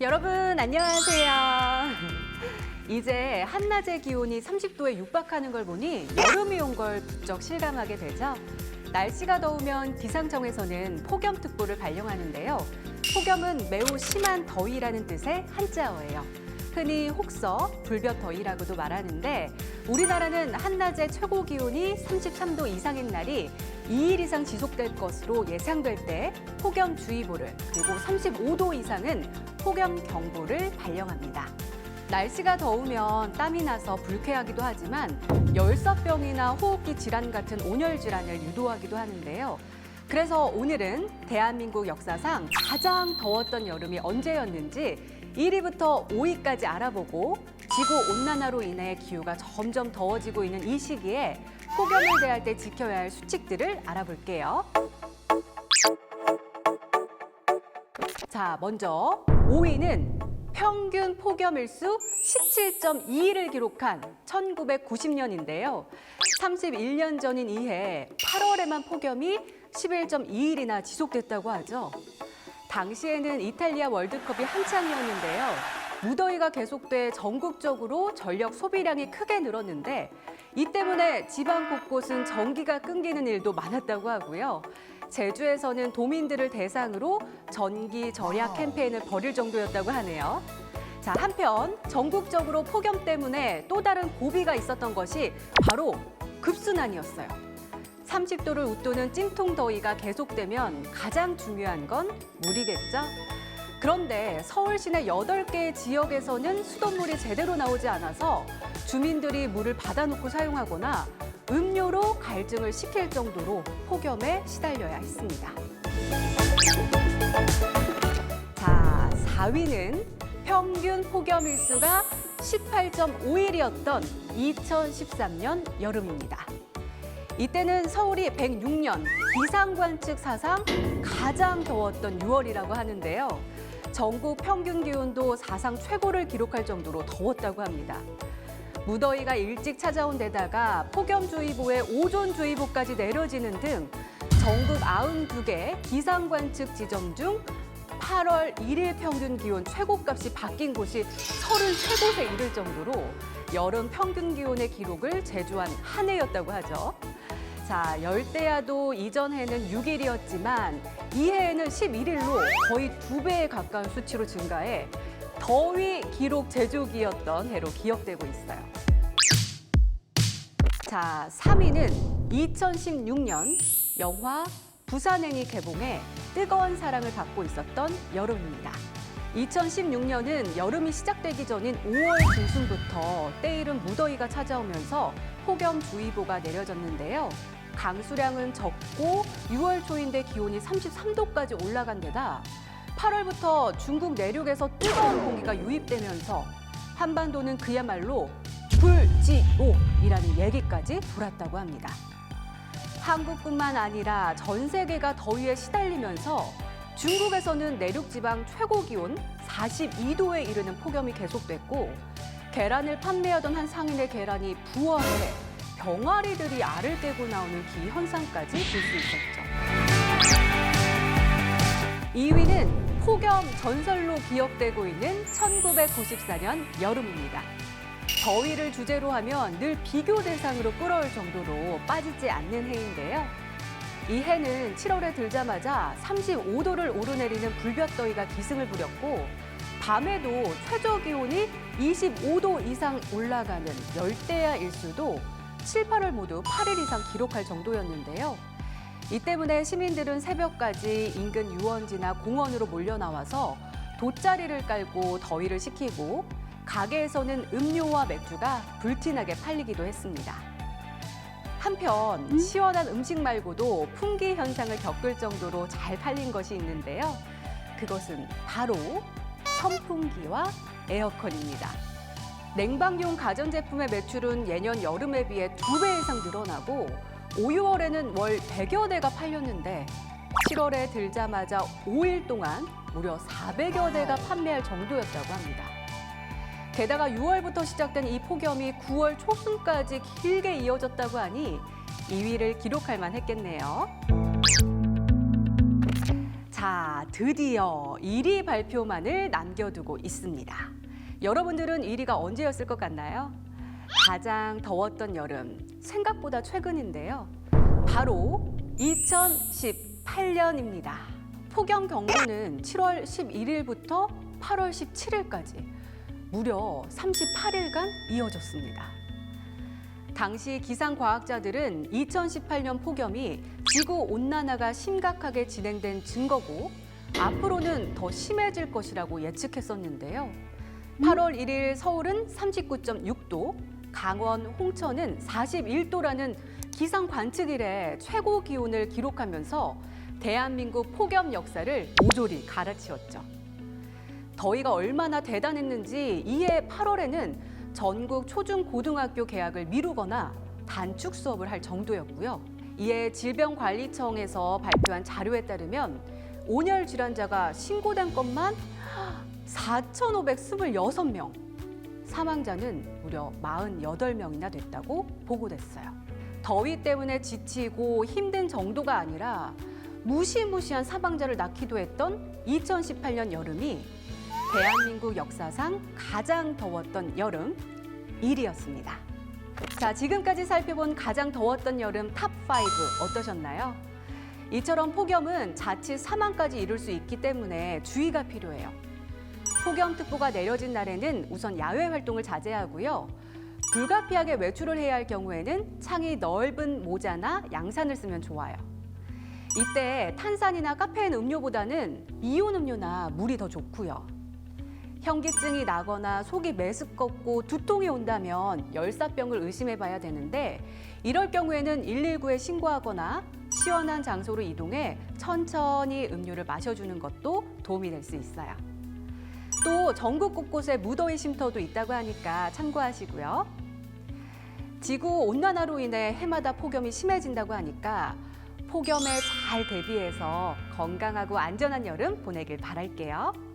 여러분 안녕하세요. 이제 한낮의 기온이 30도에 육박하는 걸 보니 여름이 온 걸 부쩍 실감하게 되죠. 날씨가 더우면 기상청에서는 폭염특보를 발령하는데요. 폭염은 매우 심한 더위라는 뜻의 한자어예요. 흔히 혹서, 불볕더위라고도 말하는데 우리나라는 한낮의 최고 기온이 33도 이상인 날이 2일 이상 지속될 것으로 예상될 때 폭염주의보를 그리고 35도 이상은 폭염경보를 발령합니다. 날씨가 더우면 땀이 나서 불쾌하기도 하지만 열사병이나 호흡기 질환 같은 온열 질환을 유도하기도 하는데요. 그래서 오늘은 대한민국 역사상 가장 더웠던 여름이 언제였는지 1위부터 5위까지 알아보고 지구 온난화로 인해 기후가 점점 더워지고 있는 이 시기에 폭염을 대할 때 지켜야 할 수칙들을 알아볼게요. 자, 먼저 5위는 평균 폭염일수 17.2를 기록한 1990년인데요. 31년 전인 이해 8월에만 폭염이 11.2일이나 지속됐다고 하죠. 당시에는 이탈리아 월드컵이 한창이었는데요. 무더위가 계속돼 전국적으로 전력 소비량이 크게 늘었는데 이 때문에 지방 곳곳은 전기가 끊기는 일도 많았다고 하고요. 제주에서는 도민들을 대상으로 전기 절약 캠페인을 벌일 정도였다고 하네요. 자, 한편 전국적으로 폭염 때문에 또 다른 고비가 있었던 것이 바로 급순환이었어요. 30도를 웃도는 찜통 더위가 계속되면 가장 중요한 건 물이겠죠? 그런데 서울 시내 8개 지역에서는 수돗물이 제대로 나오지 않아서 주민들이 물을 받아놓고 사용하거나 음료로 갈증을 시킬 정도로 폭염에 시달려야 했습니다. 자, 4위는 평균 폭염 일수가 18.5일이었던 2013년 여름입니다. 이때는 서울이 106년 기상관측 사상 가장 더웠던 6월이라고 하는데요. 전국 평균 기온도 사상 최고를 기록할 정도로 더웠다고 합니다. 무더위가 일찍 찾아온 데다가 폭염주의보에 오존주의보까지 내려지는 등 전국 92개 기상관측 지점 중 8월 1일 평균 기온 최고값이 바뀐 곳이 33곳에 이를 정도로 여름 평균 기온의 기록을 제주한 한 해였다고 하죠. 자, 열대야도 이전 해는 6일이었지만 이 해에는 11일로 거의 두 배에 가까운 수치로 증가해 더위 기록 제조기였던 해로 기억되고 있어요. 자, 3위는 2016년 영화 부산행이 개봉해 뜨거운 사랑을 받고 있었던 여름입니다. 2016년은 여름이 시작되기 전인 5월 중순부터 때이른 무더위가 찾아오면서 폭염주의보가 내려졌는데요. 강수량은 적고 6월 초인데 기온이 33도까지 올라간 데다 8월부터 중국 내륙에서 뜨거운 공기가 유입되면서 한반도는 그야말로 불지옥이라는 얘기까지 돌았다고 합니다. 한국뿐만 아니라 전 세계가 더위에 시달리면서 중국에서는 내륙 지방 최고 기온 42도에 이르는 폭염이 계속됐고 계란을 판매하던 한 상인의 계란이 부어해 병아리들이 알을 떼고 나오는 기현상까지 볼 수 있었죠. 2위는 폭염 전설로 기억되고 있는 1994년 여름입니다. 더위를 주제로 하면 늘 비교 대상으로 끌어올 정도로 빠지지 않는 해인데요. 이 해는 7월에 들자마자 35도를 오르내리는 불볕더위가 기승을 부렸고 밤에도 최저 기온이 25도 이상 올라가는 열대야 일수도 7, 8월 모두 8일 이상 기록할 정도였는데요. 이 때문에 시민들은 새벽까지 인근 유원지나 공원으로 몰려 나와서 돗자리를 깔고 더위를 식히고 가게에서는 음료와 맥주가 불티나게 팔리기도 했습니다. 한편 시원한 음식 말고도 풍기 현상을 겪을 정도로 잘 팔린 것이 있는데요. 그것은 바로 선풍기와 에어컨입니다. 냉방용 가전제품의 매출은 예년 여름에 비해 두 배 이상 늘어나고 5, 6월에는 월 100여 대가 팔렸는데 7월에 들자마자 5일 동안 무려 400여 대가 판매할 정도였다고 합니다. 게다가 6월부터 시작된 이 폭염이 9월 초순까지 길게 이어졌다고 하니 2위를 기록할 만했겠네요. 자, 자, 드디어 1위 발표만을 남겨두고 있습니다. 여러분들은 1위가 언제였을 것 같나요? 가장 더웠던 여름, 생각보다 최근인데요. 바로 2018년입니다. 폭염 경보는 7월 11일부터 8월 17일까지 무려 38일간 이어졌습니다. 당시 기상 과학자들은 2018년 폭염이 지구 온난화가 심각하게 진행된 증거고 앞으로는 더 심해질 것이라고 예측했었는데요. 8월 1일 서울은 39.6도, 강원 홍천은 41도라는 기상 관측 이래 최고 기온을 기록하면서 대한민국 폭염 역사를 모조리 갈아치웠죠. 더위가 얼마나 대단했는지 이해 8월에는 전국 초중고등학교 개학을 미루거나 단축 수업을 할 정도였고요. 이에 질병관리청에서 발표한 자료에 따르면 온열 질환자가 신고된 것만 4,526명, 사망자는 무려 48명이나 됐다고 보고됐어요. 더위 때문에 지치고 힘든 정도가 아니라 무시무시한 사망자를 낳기도 했던 2018년 여름이 대한민국 역사상 가장 더웠던 여름 1위였습니다. 자, 지금까지 살펴본 가장 더웠던 여름 탑 5 어떠셨나요? 이처럼 폭염은 자칫 사망까지 이룰 수 있기 때문에 주의가 필요해요. 폭염특보가 내려진 날에는 우선 야외 활동을 자제하고요. 불가피하게 외출을 해야 할 경우에는 창이 넓은 모자나 양산을 쓰면 좋아요. 이때 탄산이나 카페인 음료보다는 이온 음료나 물이 더 좋고요. 현기증이 나거나 속이 메스껍고 두통이 온다면 열사병을 의심해 봐야 되는데 이럴 경우에는 119에 신고하거나 시원한 장소로 이동해 천천히 음료를 마셔주는 것도 도움이 될 수 있어요. 또 전국 곳곳에 무더위 쉼터도 있다고 하니까 참고하시고요. 지구 온난화로 인해 해마다 폭염이 심해진다고 하니까 폭염에 잘 대비해서 건강하고 안전한 여름 보내길 바랄게요.